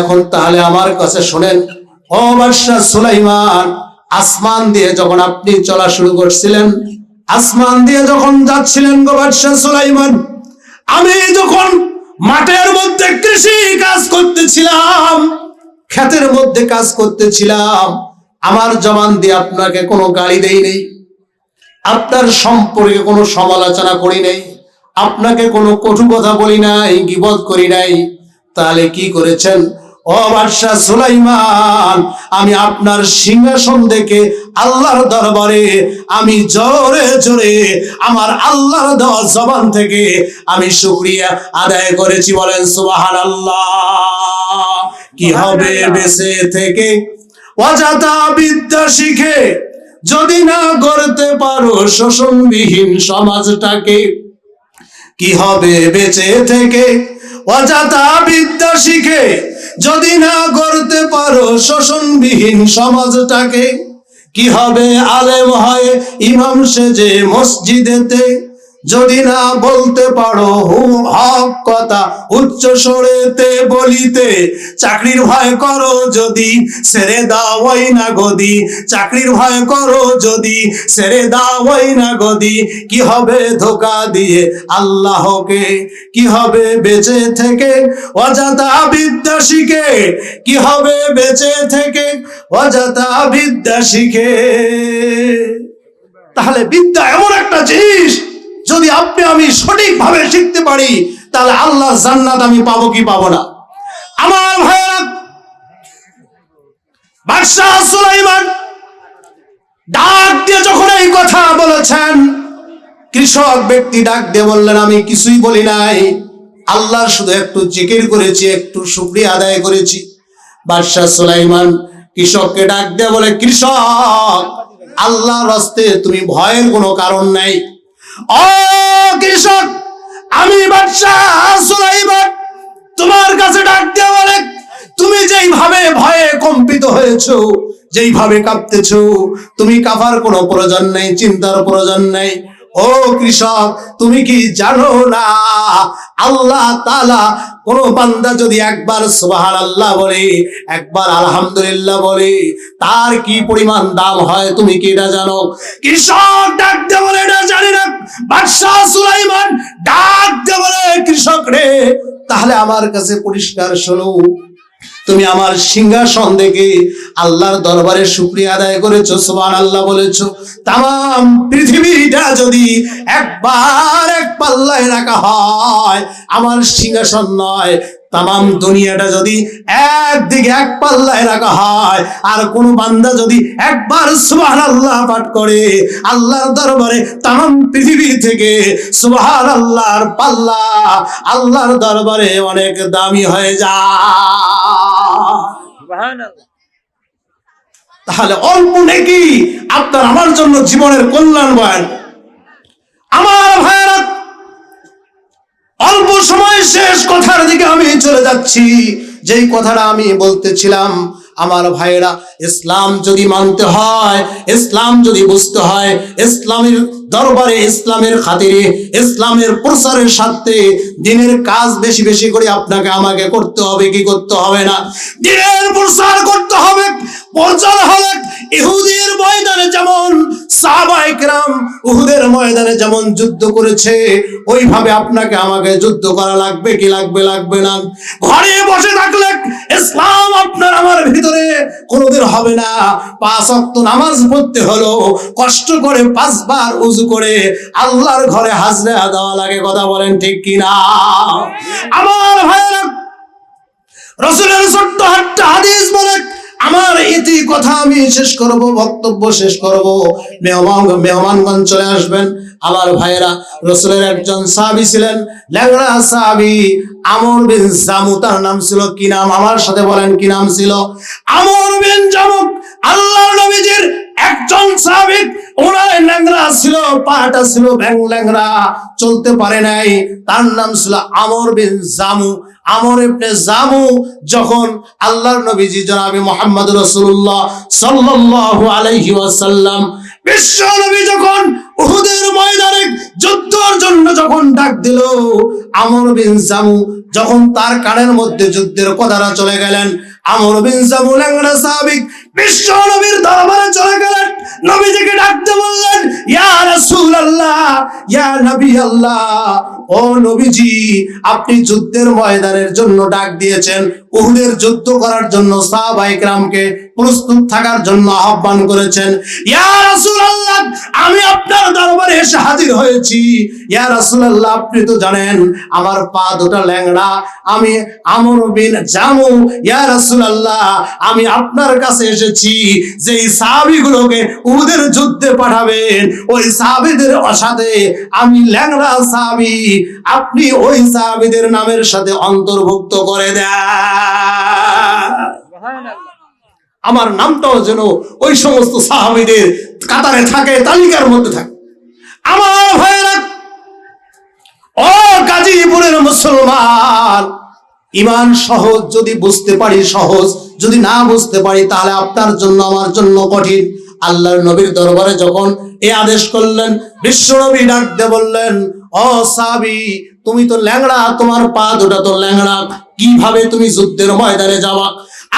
এখন তাহলে আমার কাছে শোনেন, ও বাদশাহ সুলাইমান, আসমান দিয়ে যখন আপনি চলা শুরু করছিলেন, আসমান দিয়ে যখন যাচ্ছিলেন গো বাদশাহ সুলাইমান, আমি যখন মাঠের মধ্যে কৃষি কাজ করতেছিলাম, ক্ষেতের মধ্যে কাজ করতেছিলাম, আমার জবান দিয়ে আপনাকে কোনো গালি দেই নেই, আপনার সম্পর্কে কোনো সমালোচনা করি নাই, আপনাকে কোনো কটু কথা বলি নাই গিবত করি নাই তাহলে কি করেছেন? ও বাদশাহ সুলাইমান আমি আপনার সিংহাসন দেখে আল্লাহর দরবারে আমি জোরে জোরে আমার আল্লাহর দেওয়া জবান থেকে আমি শুক্রিয়া আদায় করেছি। বলেন সুবাহান আল্লাহ কি হবে বেঁচে থেকে? অজাতা বিদ্যা শিখে যদি না গড়তে পারো শোষণবিহীন সমাজটাকে কি হবে বেঁচে থেকে? অজাতা বিদ্যা শিখে যদি না করতে পারো শোষণবিহীন সমাজটাকে, কি হবে আলেম হয় ইমাম সেজে মসজিদেতে? যদি না বলতে পারো হক কথা, উচ্চ স্বরেতে বলিতে, চাকরির ভয় করো যদি, ছেড়ে দাওয়াই না গদি। চাকরির ভয় করো যদি, ছেড়ে দাওয়াই না গদি। কি হবে ধোকা দিয়ে আল্লাহকে? কি হবে বেঁচে থেকে অজাতা বিদ্যা শিখে কি হবে বেঁচে থেকে অজাতা বিদ্যা শিখে তাহলে বিদ্যা এমন একটা জিনিস যদি আপনি আমি সঠিকভাবে শিখতে পারি, তাহলে আল্লাহ জান্নাত আমি পাবো কি পাবো না? আমার ভাইয়েরা, বাদশাহ সুলাইমান ডাক দিয়ে যখন এই কথা বলেছেন, কৃষক ব্যক্তি ডাক দিয়ে বললেন, আমি কিছুই বলি নাই। আল্লাহ শুধু একটু জিকির করেছি, একটু শুক্রিয়া আদায় করেছি। বাদশাহ সুলাইমান কৃষককে ডাক দিয়ে বলে, কৃষক, আল্লাহর রাস্তে তুমি ভয়ের কোনো কারণ নাই। ও কৃষক, আমি সুলাইমান, তোমার কাছে ডাক দিয়ে তুমি যেইভাবে ভয়ে কম্পিত হয়েছো, যেইভাবে কাঁপতেছো, তুমি কাঁপার কোনো প্রয়োজন নেই, চিন্তার প্রয়োজন নেই। ও কৃষক, তুমি কি জানো না? আল্লাহ তালা কোন বান্দা যদি একবার আল্লাহ বলে, একবার আলহামদুলিল্লাহ বলে, তার কি পরিমাণ দাম হয় তুমি কি এটা জানো? কৃষক ডাক দিয়ে বলে, এটা জানি না। বাদশাহ সুলাইমান ডাক দিয়ে বলে, কৃষক রে, তাহলে আমার কাছে পরিষ্কার শোনো। তুমি আমার সিংহাসন দেখে আল্লাহর দরবারে শুক্রিয়া আদায় করেছ সোবান আল্লাহ বলেছ। তাম পৃথিবীটা যদি একবার এক পাল্লায় রাখা হয়, আমার সিংহাসন নয়, তাম দুনিয়াটা যদি একদিকে এক পাল্লায় রাখা হয়, আর কোন বান্দা যদি একবার সুবহান আল্লাহ পাঠ করে, আল্লাহর দরবারে তাম পৃথিবী থেকে সুবহান আল্লাহর পাল্লা আল্লাহর দরবারে অনেক দামি হয়ে যায়। তাহলে অল্প নাকি আপনার আমার জন্য জীবনের কল্যাণ বয়ান। আমার ভাইয়েরা, অল্প সময় শেষ কথার দিকে আমি চলে যাচ্ছি। যেই কথাটা আমি বলতেছিলাম, আমার ভাইয়েরা, ইসলাম যদি মানতে হয়, ইসলাম যদি বুঝতে হয়, ইসলামের দরবারে ইসলামের খাতিরে, ইসলামের প্রচারের স্বার্থে দিনের কাজ বেশি বেশি করে আপনাকে আমাকে করতে হবে, কি করতে হবে না? দিনের প্রচার করতে হবে, প্রচার হবে। ইহুদের ময়দানে যেমন সাহাবাইকরাম উহুদের ময়দানে যেমন যুদ্ধ করেছে, ওইভাবে আপনাকে আমাকে যুদ্ধ করা লাগবে কি লাগবে লাগবে না। ঘরে বসে থাকলে ইসলাম আপনার আমার ভিতরে কোনোদিন হবে না। পাঁচ অক্ত নামাজ পড়তে হলো, কষ্ট করে পাঁচবার উজু করে আল্লাহর ঘরে হাজরা দেওয়া লাগে, কথা বলেন ঠিক কিনা? আমার ভাইয়েরা, রসুলের ছোট্ট একটা হাদিস বলে, আমার ইতি কথা আমি শেষ করব, বক্তব্য শেষ করব। মেহমান মেহমানগঞ্জ চলে আসবেন। আমার ভাইয়েরা, রসুলের একজন সাহাবি ছিলেন, ল্যাংড়া সাহাবি। আমর বিন জামু তার নাম ছিল কি নাম? আমার সাথে বলেন কি নাম ছিল? আমর বিন জামুক আল্লাহ নবীজির একজন সাহাবিক ওনার ল্যাংরা ছিল, পাটা ছিল ব্যাং ল্যাংরা চলতে পারে নাই। তার নাম ছিল আমর বিন জামু। আমর ইবনে জামু যখন আল্লাহর নবীজি জনাবে মোহাম্মদ রাসূলুল্লাহ সাল্লাল্লাহু আলাইহি ওয়াসাল্লাম যখন উহুদের ময়দানে যুদ্ধর জন্য যখন ডাক দিল, আমর বিন যখন তার কানের মধ্যে যুদ্ধের চলে গেলেন, আমর বিন বিশ্ব নবীর দরবারে চলে গেলেন, নবীজিকে ডাকতে বললেন, ইয়া ইয়া নবী আল্লাহ ও নবীজি, আপনি যুদ্ধের ময়দানের জন্য ডাক দিয়েছেন, উহুদের যুদ্ধ করার জন্য সাহাবায়ে কেরামকে প্রস্তুত থাকার জন্য আহ্বান করেছেন। ইয়া রাসূলুল্লাহ, আমি আপনার দরবারে এসে হাজির হয়েছি। ইয়া রাসূলুল্লাহ, আপনি তো জানেন, আমার পা ল্যাংড়া, আমি আমর বিন জামু। ইয়া রাসূলুল্লাহ, আমি আপনার কাছে এসেছি, যেই সাহাবীগুলোকে উহুদের যুদ্ধে পাঠাবেন, ওই সাহাবীদের সাথে আমি ল্যাংড়া সাহাবী, আপনি ওই সাহাবীদের নামের সাথে অন্তর্ভুক্ত করে দেন। আমার নামটাও যেন ওই সমস্ত সাহাবিদের কাতারে থাকে, তালিকার মধ্যে থাকে। আমার ভাইয়েরা, ও গাজীপুরের মুসলমান, ইমান সহজ যদি বুঝতে পারি, সহজ। যদি না বুঝতে পারি, তাহলে আপনার জন্য, আমার জন্য কঠিন। আল্লাহর নবীর দরবারে যখন এ আদেশ করলেন, বিশ্ব নবী ডাকতে বললেন, ও সাবি তুমি তো ল্যাংড়া, তোমার পা দুটা তো ল্যাংড়া। কীভাবে তুমি যুদ্ধের ময়দানে যাবা?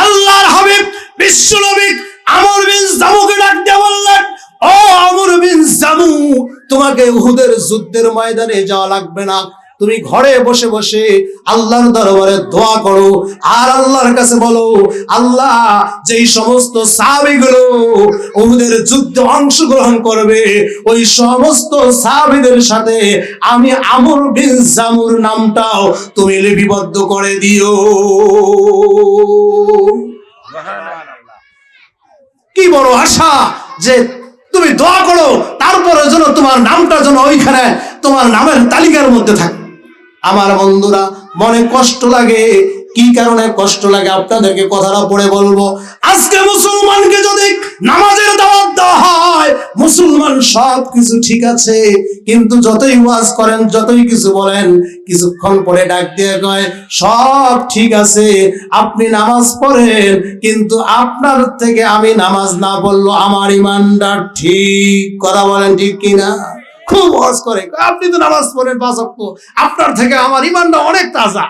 আল্লাহর হাবিব বিশ্ব নবী আমর বিন জামুকে ডাক দিয়ে বললেন, ও আমর বিন জামু, তোমাকে উহুদের যুদ্ধের ময়দানে যাওয়া লাগবে না। তুমি ঘরে বসে বসে আল্লাহর দরবারে দোয়া করো, আর আল্লাহর কাছে বলো, আল্লাহ যেই সমস্ত সাহাবিগুলো ওদের যুদ্ধে অংশগ্রহণ করবে, ওই সমস্ত সাহাবিদের সাথে আমি আমর বিন জামুর নামটাও তুমি লিপিবদ্ধ করে দিও। কি বড় আশা যে তুমি দোয়া করো, তারপরে যেন তোমার নামটা যেন ওইখানে তোমার নামের তালিকার মধ্যে থাকে। আমার বন্ধুরা, মনে কষ্ট লাগে। কি কারণে কষ্ট লাগে? আপনাদেরকে কথাটা পড়ে বলব। আজকে মুসলমানকে যদি নামাজের দাওয়াত দেওয়া হয়, মুসলমান সব কিছু ঠিক আছে। কিন্তু যতই ওয়াজ করেন, যতই কিছু বলেন, কিছুক্ষণ পরে ডাক দিয়ে কয়, সব ঠিক আছে, আপনি নামাজ পড়েন, কিন্তু আপনার থেকে আমি নামাজ না বলল আমার ইমানটা ঠিক। কথা বলেন ঠিক কিনা? খুব ওয়াজ করে। আপনি তো নামাজ পড়েন পাঁচ ওয়াক্ত। আপনার থেকে আমার ইমানটা অনেক তাজা।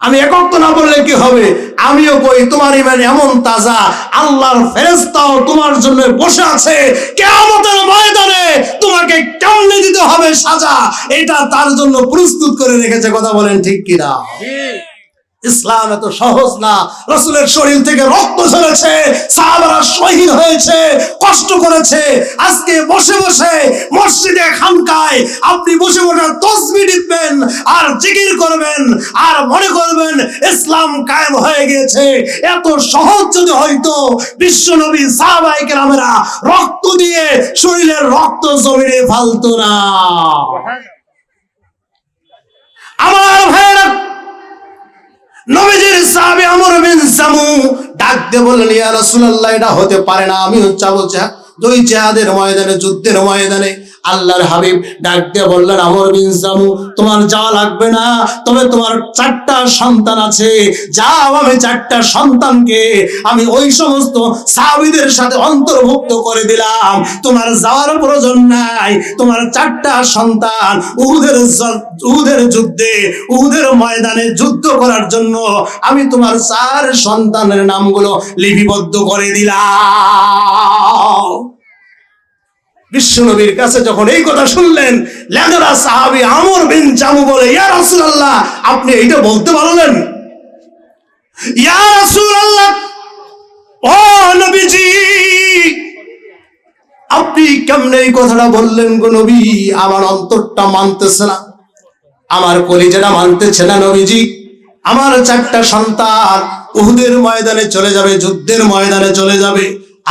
আমি একক তো না বললে কি হবে? আমিও কই, তোমার ইমান এমন তাজা, আল্লাহর ফেরেস্তাও তোমার জন্য বসে আছে। কেয়ামতের ময়দানে তোমাকে কেমনে দিতে হবে সাজা? এটা তার জন্য প্রস্তুত করে রেখেছে, কথা বলেন ঠিক কিনা? ইসলাম এত সহজ না। রসুলের শরীর থেকে রক্ত ঝরেছে, সাহাবারা শহীদ হয়েছে, কষ্ট করেছে। আজকে বসে বসে মসজিদে খানকায় আপনি বসে বসে তসবি দিবেন আর জিকির করবেন আর মনে করবেন ইসলাম কায়েম হয়ে গেছে এত সহজ যদি হয়তো বিশ্বনবী সাহাবাই কেরামেরা রক্ত দিয়ে শরীরের রক্ত জমিনে ফালতো না। আমার ভাইয়েরা নবীজির সাহাবী আমর বিন জামু ডাক দিয়ে বললেন, ইয়া রাসূলুল্লাহ, এটা হতে পারে না। আমি হচ্ছে আবু জাহ- দুই জিহাদের ময়দানে, যুদ্ধের ময়দানে আল্লাহর হাবিব ডাক দিয়ে বললেন, আমর বিন জামু, তোমার যাওয়া লাগবে না। তবে তোমার চারটা সন্তান আছে। যাও আমি চারটা সন্তানকে, আমি ওই সমস্ত সাহাবীদের সাথে অন্তর্ভুক্ত করে দিলাম। তোমার যাওয়ার প্রয়োজন নাই। তোমার চারটা সন্তান উহুদের উহুদের যুদ্ধে, উহুদের ময়দানে যুদ্ধ করার জন্য আমি তোমার চার সন্তানের নামগুলো লিপিবদ্ধ করে দিলাম। বিশ্বনবীর কাছে যখন এই কথা শুনলেন লেগরা সাহাবি আমর বিন জামু বলে, ইয়া রাসূলুল্লাহ, আপনি এইটা বলতে পারলেন? ইয়া রাসূলুল্লাহ, ও নবীজি, আপনি কেমনে এই কথাটা বললেন গো নবী? আমার অন্তরটা মানতেছে না। আমার কলিজাটা মানতেছে না নবীজি। আমার চারটা সন্তান উহুদের ময়দানে চলে যাবে, যুদ্ধের ময়দানে চলে যাবে।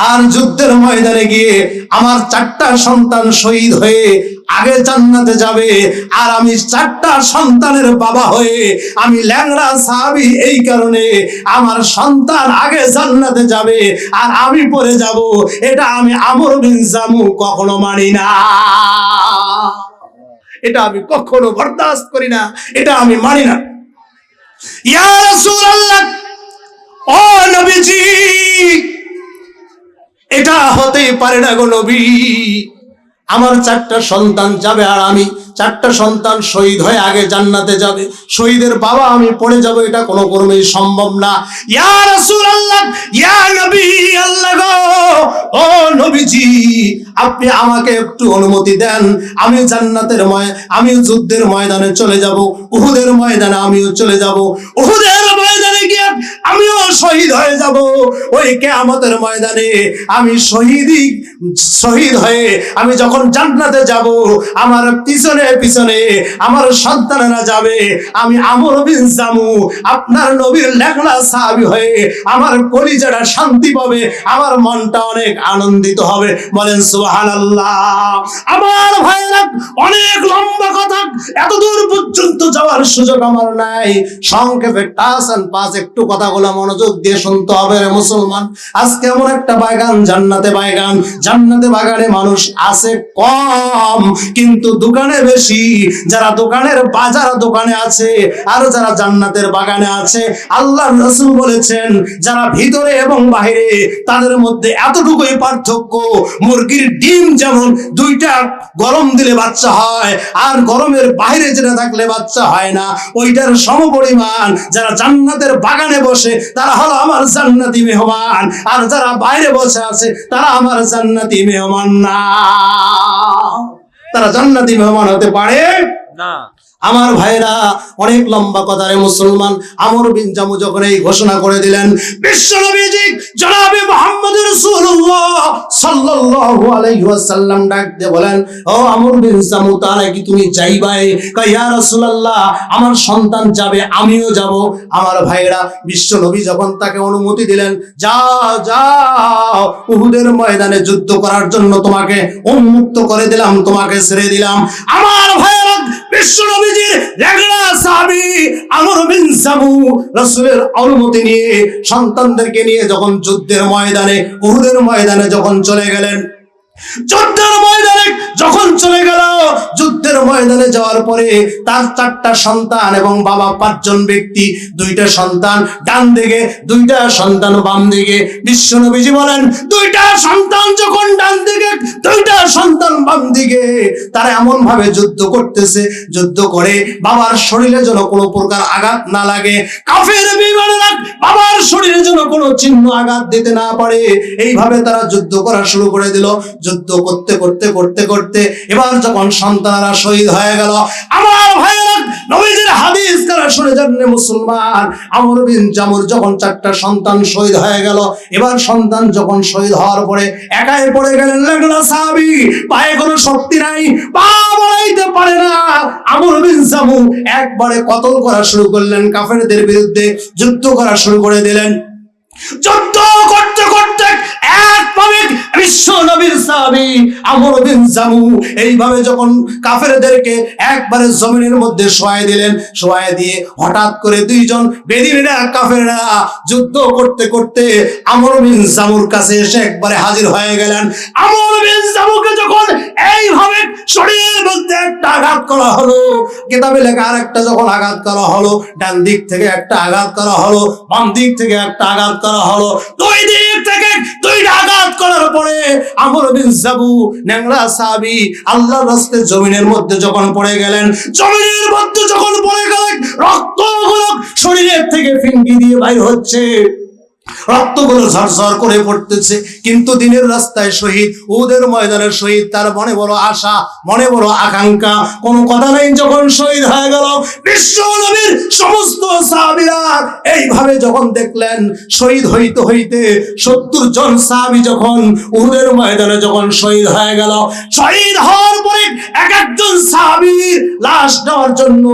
আর যুদ্ধের ময়দানে গিয়ে আমার চারটা সন্তান শহীদ হয়ে আগে জান্নাতে যাবে, আর আমি চারটা সন্তানের বাবা হয়ে আমি ল্যাংড়া সাহাবি এই কারণে আমার সন্তান আগে জান্নাতে যাবে, আর আমি পরে যাব। এটা আমি আমর বিন জামু কখনো মানি না। এটা আমি কখনো বরদাস্ত করি না, এটা আমি মানি না। ইয়া রাসূলুল্লাহ, ও নবীজি! এটা হতে পারে না গো নবী। আমার চারটা সন্তান যাবে আর আমি চারটা সন্তান শহীদ হয়ে আগে জান্নাতে যাবে। শহীদের বাবা আমি পড়ে যাব, এটা কোনো ক্রমেই সম্ভব না। ইয়া ইয়া নবী, আল্লাহ গো। ও নবীজি, আপনি আমাকে একটু অনুমতি দেন। আমি জান্নাতের ময়, আমি যুদ্ধের ময়দানে চলে যাব, উহুদের ময়দানে আমিও চলে যাব। উহুদের ময়দানে আমিও শহীদ হয়ে যাব। ওই কেয়ামতের ময়দানে আমি শহীদই শহীদ হয়ে আমি যখন জান্নাতে যাব, আমার পিছনে পিছনে আমার সন্তানেরা যাবে। আমি আমর বিন জামু, আপনার নবীর লেখনা সাহাবি হয়ে আমার কলিজাটা শান্তি পাবে, আমার মনটা অনেক আনন্দিত হবে। বলেন, সুবহানাল্লাহ। আমার ভাইরা অনেক লম্বা কথা এত দূর পর্যন্ত যাওয়ার সুযোগ আমার নাই। সংক্ষেপে এন্ড পাস, একটু কথাগুলো মনোযোগ দিয়ে শুনতে হবে রে মুসলমান। আজকে এমন একটা বাগান, জান্নাতে বাগান। জান্নাতে বাগানে মানুষ আছে কম, কিন্তু দোকানে বেশি। যারা দোকানের বাজার দোকানে আছে, আর যারা জান্নাতের বাগানে আছে আল্লাহ রসুল বলেছেন, যারা ভিতরে এবং বাইরে তাদের মধ্যে এতটুকুই পার্থক্য, মুরগির ডিম যেমন দুইটা গরম দিলে বাচ্চা হয়, আর গরমের বাইরে যেটা থাকলে বাচ্চা হয় না, ওইটার সমপরিমাণ যারা জান্নাতের বাগানে বসে তারা হলো আমার জান্নাতি মেহমান। আর যারা বাইরে বসে আছে, তারা আমার জান্নাতি মেহমান না। তারা জান্নাতি মেহমান হতে পারে না। আমার ভাইরা অনেক লম্বা কথা রে মুসলমান আমর বিন জামু যখন এই ঘোষণা করে দিলেন বিশ্ব নবীজি জনাবে মোহাম্মদ রাসূলুল্লাহ সাল্লাল্লাহু আলাইহি ওয়াসাল্লাম ডাক দিয়ে বলেন, ও আমর বিন জামু, তাহলে কি তুমি যাইবাই? কয়, ইয়া রাসূলুল্লাহ, আমার সন্তান যাবে, আমিও যাব। আমার ভাইরা বিশ্ব নবী যখন তাকে অনুমতি দিলেন, যাও যাও, উহুদের ময়দানে যুদ্ধ করার জন্য তোমাকে উন্মুক্ত করে দিলাম, তোমাকে ছেড়ে দিলাম। আমার ভাইরা বিশ্ব নবীজির লেগড়া সাহাবী অনুমতি নিয়ে সন্তানদেরকে নিয়ে যখন যুদ্ধের ময়দানে, উহুদের ময়দানে যখন চলে গেলেন, যুদ্ধের ময়দানে যখন ময়দানে যাওয়ার পরে তার চারটা সন্তান এবং বাবা পাঁচজন ব্যক্তি, দুইটা সন্তান ডান দিকে, দুইটা সন্তান বাম দিকে। বিশ্ব নবীজি বলেন, দুইটা সন্তান যখন ডান দিকে, দুইটা সন্তান বাম দিকে। তারা এমন ভাবে যুদ্ধ করতেছে, যুদ্ধ করে বাবার শরীরে যেন কোনো প্রকার আঘাত না লাগে। কাফের বিমানেরা বাবার শরীরে যেন কোনো চিহ্ন আঘাত দিতে না পারে। এইভাবে তারা যুদ্ধ করা শুরু করে দিল। যুদ্ধ করতে করতে করতে করতে এবার যখন সন্তানরা শহীদ হয়ে গেল। আমার ভাইয়েরা, নবীজির হাদিস কারা শুনে জানলে মুসলমান। আমর বিন জামুর যখন চারটা সন্তান শহীদ হয়ে গেল, এবার সন্তান যখন শহীদ হওয়ার পরে একাই পড়ে গেলেন লাগল সাহাবি। পায়ে কোনো শক্তি নাই, পা বাড়াইতে পারে না। আমর বিন জামু একবারে কতল করা শুরু করলেন, কাফেরদের বিরুদ্ধে যুদ্ধ করা শুরু করে দিলেন। যুদ্ধ করতে করতে একভাবে বিশ্ব নবীর সাহাবী আমর বিন জামু এইভাবে যখন কাফেরদেরকে একবারে জমিনের মধ্যে দিলেন দিয়ে হঠাৎ করে দুইজন যুদ্ধ করতে করতে আমর বিন জামুর কাছে এসে একবারে হাজির হয়ে গেলেন। আমর বিন জামুকে যখন এইভাবে শরীরের মধ্যে একটা আঘাত করা হলো, কিতাবে লেখা আর একটা যখন আঘাত করা হলো, ডান দিক থেকে একটা আঘাত করা হলো, বাম দিক থেকে একটা আঘাত করা হলো, দুই দিক থেকে দুইটা আঘাত করার পরে আমর বিন জাবু, ন্যাংরা সাবি আল্লাহ রাস্তে জমিনের মধ্যে যখন পড়ে গেলেন, জমিনের মধ্যে যখন পড়ে গেলেন, রক্ত শরীরের থেকে ফিঙ্গি দিয়ে বাইর হচ্ছে। রক্তগুলো ঝরঝর করে পড়তেছে। কিন্তু দিনের রাস্তায় শহীদ ওদের ময়দানের শহীদ, তার মনে বড় আশা, মনে বড় আকাঙ্ক্ষা। কোনো কথা নেই যখন শহীদ হয়ে গেল, বিশ্ব নবীর সমস্ত সাহাবীরা এইভাবে যখন দেখলেন, শহীদ হইতে হইতে সত্তর জন সাহাবী যখন উহুদের ময়দানে যখন শহীদ হয়ে গেল, শহীদ হওয়ার পরে এক একজন সাহাবীর লাশ নেওয়ার জন্য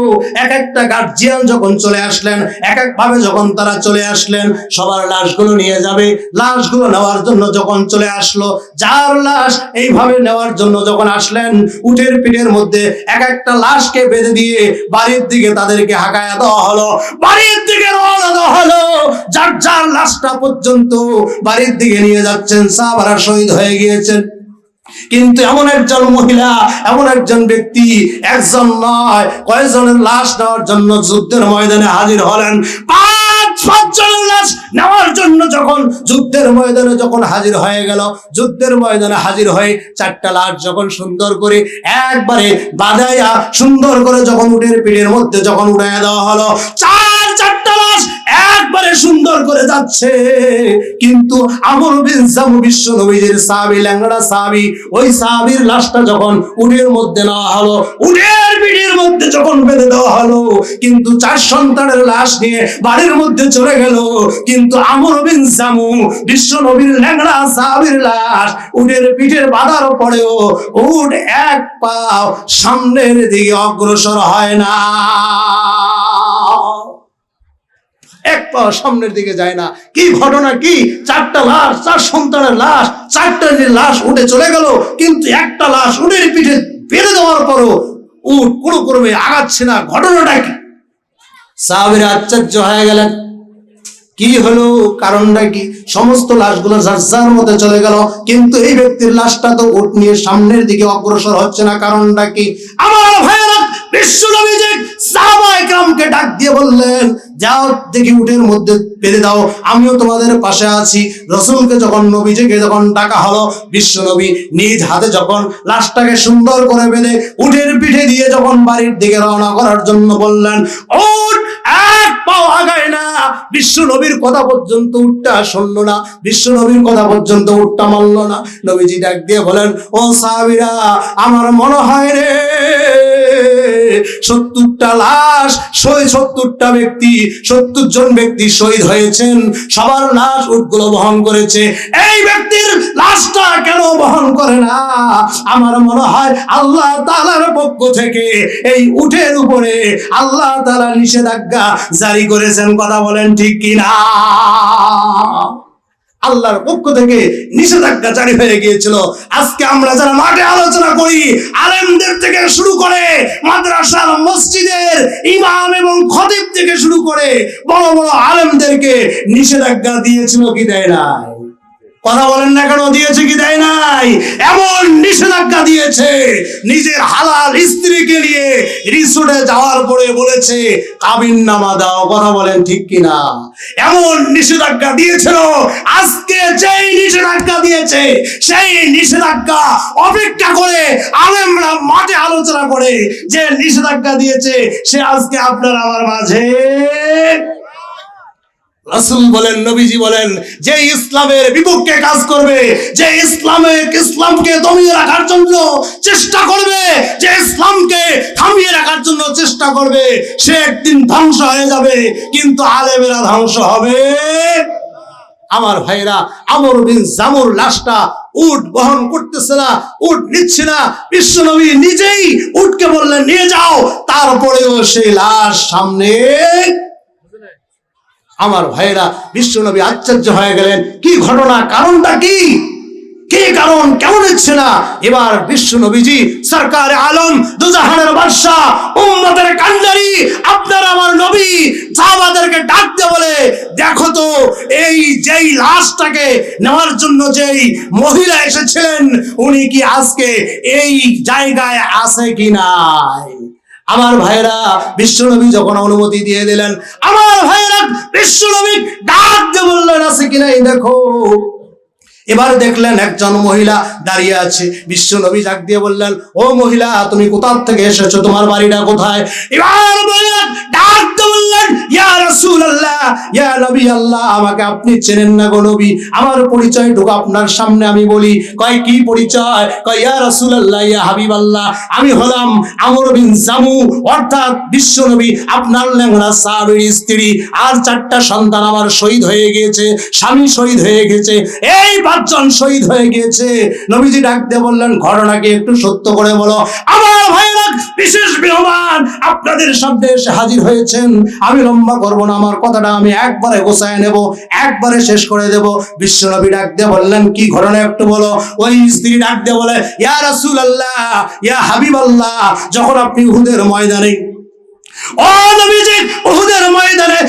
এক একটা গার্জিয়ান যখন চলে আসলেন, এক এক ভাবে যখন তারা চলে আসলেন, সবার লাশগুলো নিয়ে যাবে। লাশগুলো নেওয়ার জন্য যখন চলে আসলো, যার লাশ এইভাবে নেওয়ার জন্য যখন আসলেন, উটের পিঠের মধ্যে এক একটা লাশকে বেঁধে দিয়ে বাড়ির দিকে তাদেরকে হাঁকায়া দেওয়া হলো। বাড়ির দিকে রওনা দেওয়া হলো। যার যার লাশটা পর্যন্ত বাড়ির দিকে নিয়ে যাচ্ছেন, সাহাবারা শহীদ হয়ে গিয়েছেন। কিন্তু এমন একজন মহিলা, এমন একজন ব্যক্তি, একজন নয়, কয়েকজনের লাশ নেওয়ার জন্য যুদ্ধের ময়দানে হাজির হলেন। লাশ নেওয়ার জন্য যখন হাজির হয়ে গেল, যুদ্ধের ময়দানে হাজির হয়ে চারটা যখন সুন্দর করে একবারে বাদাইয়া সুন্দর করে যখন উটের পিঠের মধ্যে যখন উঠাইয়া দেওয়া হলো, চার একবারে সুন্দর করে যাচ্ছে। কিন্তু আমর বিন জামু বিশ্ব নবীজির সাহাবী, ল্যাংড়া সাহাবী, ওই সাহাবীর লাশটা যখন উটের মধ্যে নেওয়া হলো, উটের পিঠের মধ্যে যখন বেঁধে দেওয়া হলো, কিন্তু চার সন্তানের লাশ নিয়ে বাড়ির মধ্যে চলে গেল। কিন্তু আমর বিন জামু বিশ্ব নবীর ল্যাংড়া সাহাবীর লাশ উটের পিঠের বাধার পরেও উট এক পা সামনের দিকে অগ্রসর হয় না। এক পা সামনের দিকে যায় না। কি ঘটনা কি? চারটা লাশ, চার সন্তানের লাশ, চারটা লাশ উঠে চলে গেল, কিন্তু একটা লাশ উঠের পিঠে বেঁধে দেওয়ার পরও উঠ কোনো ক্রমে আগাচ্ছে না। ঘটনাটা কি? সাহাবিরা আশ্চর্য হয়ে গেলেন। কি হলো? কারণটা কি? সমস্ত লাশগুলো যার মধ্যে চলে গেল, কিন্তু এই ব্যক্তির লাশটা তো উঠ নিয়ে সামনের দিকে অগ্রসর হচ্ছে না। কারণটা কি? আমার ভাইয়েরা বিশ্ব নবীজি সাহাবা একরামকে ডাক দিয়ে বললেন, যাও, দেখি উটের দাও। আমিও তোমাদের পাশে আছি। যখন নবীজিকে যখন ডাকা হলো বিশ্ব নবী নিজ হাতে যখন লাশটাকে সুন্দর করে বেঁধে উটের পিঠে দিয়ে যখন বাড়ির দিকে রওনা করার জন্য বললেন উঠ এক পাও আগায় না। বিশ্ব নবীর কথা পর্যন্ত উঠটা শুনলো না। বিশ্ব নবীর কথা পর্যন্ত উঠটা মানলো না। নবীজি ডাক দিয়ে বলেন, ও সাহাবিরা, আমার মনে হয় রে সত্তরটা লাশ সত্তরটা ব্যক্তি সত্তর জন ব্যক্তি শহীদ হয়েছেন। সবার লাশ উটগুলো বহন করেছে। এই ব্যক্তির লাশটা কেন বহন করে না? আমার মনে হয় আল্লাহ তাআলার পক্ষ থেকে এই উটের উপরে আল্লাহ তাআলা নিষেধাজ্ঞা জারি করেছেন। কথা বলেন ঠিক কিনা? আল্লাহর পক্ষ থেকে নিষেধাজ্ঞা জারি হয়ে গিয়েছিল। আজকে আমরা যারা মাঠে আলোচনা করি, আলেমদের থেকে শুরু করে মাদ্রাসার মসজিদের ইমাম এবং খতিব থেকে শুরু করে বড় বড় আলেমদেরকে নিষেধাজ্ঞা দিয়েছিল কি দেয় নাই? কথা বলেন না কেন? দিয়েছে কি দেয় নাই? এমন নিষেধাজ্ঞা দিয়েছে। নিজের হালাল স্ত্রীকে নিয়ে রিসোর্টে যাওয়ার পরে বলেছে কাবিন নামা দাও। কথা বলেন ঠিক কিনা? এমন নিষেধাজ্ঞা দিয়েছিল। আজকে যেই নিষেধাজ্ঞা দিয়েছে, সেই নিষেধাজ্ঞা অপেক্ষা করে আলেমরা মাঠে আলোচনা করে, যে নিষেধাজ্ঞা দিয়েছে, সে আজকে আপনার আমার মাঝে রাসূল বলেন, নবীজি বলেন, যে ইসলামের বিপক্ষে কাজ করবে, যে ইসলামের ইসলামকে দমিয়ে রাখার জন্য চেষ্টা করবে, যে ইসলামকে থামিয়ে রাখার জন্য চেষ্টা করবে, সে একদিন ধ্বংস হয়ে যাবে, কিন্তু আলেমেরা ধ্বংস হবে। আমার ভাইরা, আমর বিন জামুর লাশটা উট বহন করতেছে না, উট নিচ্ছে না। বিশ্বনবী নিজেই উটকে বললেন, নিয়ে যাও। তারপরেও সেই লাশ সামনে আমার ভাইয়েরা, বিশ্বনবী আশ্চর্য হয়ে গেলেন। কি ঘটনা? কারণটা কি? কি কারণ? কেমন হচ্ছে না? এবার বিশ্ব নবীজি সরকার আলম, দুজাহানের বাদশাহ, উম্মতের কান্ডারি আপনার আমার নবী সাহাবাদেরকে ডাকতে বলে, দেখো তো, এই যেই লাশটাকে নেওয়ার জন্য যেই মহিলা এসেছিলেন, উনি কি আজকে এই জায়গায় আছে কি নাই? আমার ভাইরা বিশ্বনবী যখন অনুমতি দিয়ে দিলেন, আমার ভাইরা বিশ্বনবী ডাক দিয়ে বললেন, আছে কিনা এই দেখো। এবার দেখলেন একজন মহিলা দাঁড়িয়ে আছে। বিশ্ব নবী ডাক দিয়ে বললেন, ও মহিলা, তুমি কোথার থেকে এসেছ? তোমার বাড়িটা কোথায়? এবার বললেন, ডাক বললেন, ইয়া রাসূলুল্লাহ, ইয়া নবী আল্লাহ আমাকে আপনি চেনেন না গো নবী। আমার পরিচয় ঢুক আপনার সামনে, আমি বলি, কয় কি পরিচয়? কয়, ইয়া ইয়া আমি হলাম আমর বিন জামু, অর্থাৎ বিশ্ব নবী, আপনার সাহাবীর স্ত্রী। আর চারটা সন্তান আমার শহীদ হয়ে গিয়েছে, স্বামী শহীদ হয়ে গেছে। এই পাঁচজন শহীদ হয়ে গিয়েছে। নবীজি ডাক দিয়ে বললেন, ঘটনাকে একটু সত্য করে বলো। আমার ভাইরা বিশেষ মেহমান আপনাদের সামনে এসে হাজির হয়েছেন। আমি লম্বা করব না, আমার কথাটা আমি একবারে গোছায় নেব, একবারে শেষ করে দেব। বিশ্বনবী ডাক দিয়ে বললেন, কি ঘটনা একটু বলো। ওই স্ত্রী ডাক দিয়ে বলে, ইয়া রাসূলুল্লাহ, ইয়া হাবিবাল্লাহ। যখন আপনি উহুদের ময়দানে ময়দানে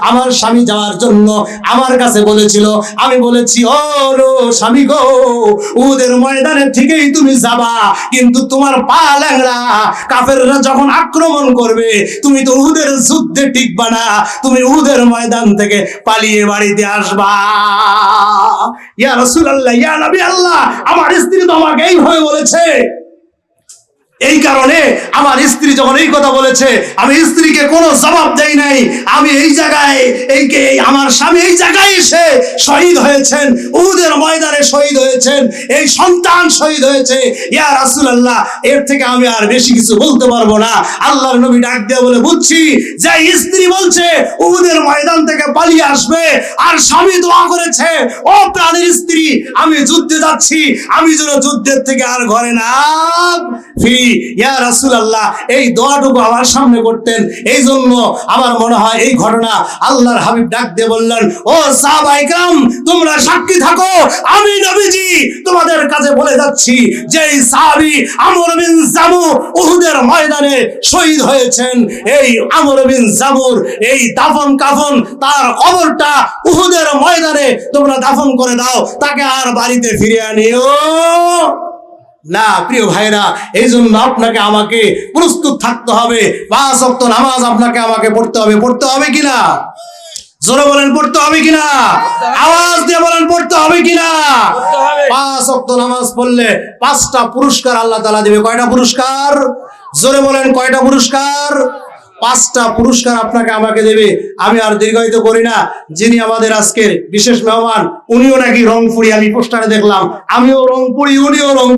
আমার স্বামী যাওয়ার জন্য আমার কাছে বলেছিল, আমি বলেছি, ও স্বামী গো, উহুদের ময়দানে থেকেই তুমি যাবা, কিন্তু তোমার পা ল্যাংড়া, কাফেররা যখন আক্রমণ করবে, তুমি তো উহুদের যুদ্ধে টিকবা না, তুমি উহুদের ময়দানে থেকে পালিয়ে বাড়িতে আসবা। ইয়া রসুল আল্লাহ ইয়া নবী আল্লাহ, আমার স্ত্রী তো আমাকে এইভাবে বলেছে এই কারণে আমার স্ত্রী যখন এই কথা বলেছে, আমি স্ত্রীকে কোনো জবাব দেই নাই। আমি এই জায়গায়, এই আমার স্বামী এই জায়গায় এসে শহীদ হয়েছেন। উহুদের ময়দানে শহীদ হয়েছেন। এই সন্তান শহীদ হয়েছে। ইয়া রাসূলুল্লাহ, এর থেকে আমি আর বেশি কিছু বলতে পারব না। আল্লাহর নবী ডাক দিয়ে বলে, বুঝছি, যে স্ত্রী বলছে, উহুদের ময়দান থেকে পালিয়ে আসবে আর স্বামী দোয়া করেছে, ও প্রাণের স্ত্রী, আমি যুদ্ধে যাচ্ছি, আমি যেন যুদ্ধের থেকে আর ঘরে না ফি ইয়া রাসুল আল্লাহ এই দোয়াটুকু আমার সামনে করতেন। এই জন্য আমার মনে হয় এই ঘটনা আল্লাহর হাবিব ডাক দিয়ে বললেন, ও তোমরা সাক্ষী থাকো, আমি নবীজি তোমাদের কাছে বলে যাচ্ছি সাহাবি আমর বিন জামু উহুদের ময়দানে শহীদ হয়েছেন। এই আমর বিন জামুর এই দাফন কাফন, তার কবরটা উহুদের ময়দানে তোমরা দাফন করে দাও, তাকে আর বাড়িতে ফিরিয়ে আনিও। না প্রিয় ভাইরা এই জন্য আপনাকে আমাকে প্রস্তুত থাকতে হবে। পাঁচ অক্ত নামাজ আপনাকে আমাকে পড়তে হবে। পড়তে হবে কিনা? জোরে বলেন পড়তে হবে কিনা? আওয়াজ দিয়ে বলেন পড়তে হবে কিনা? পাঁচ অক্ত নামাজ পড়লে পাঁচটা পুরস্কার আল্লাহ তালা দেবে। কয়টা পুরস্কার? জোরে বলেন কয়টা পুরস্কার? পাঁচটা পুরস্কার আপনাকে আমাকে দেবে। আমি আর দীর্ঘায়িত করি না। যিনি আমাদের আজকের বিশেষ মেহমান উনিও নাকি রংপুরি আমি পোস্টারে দেখলাম। আমিও রংপুরি উনিও রং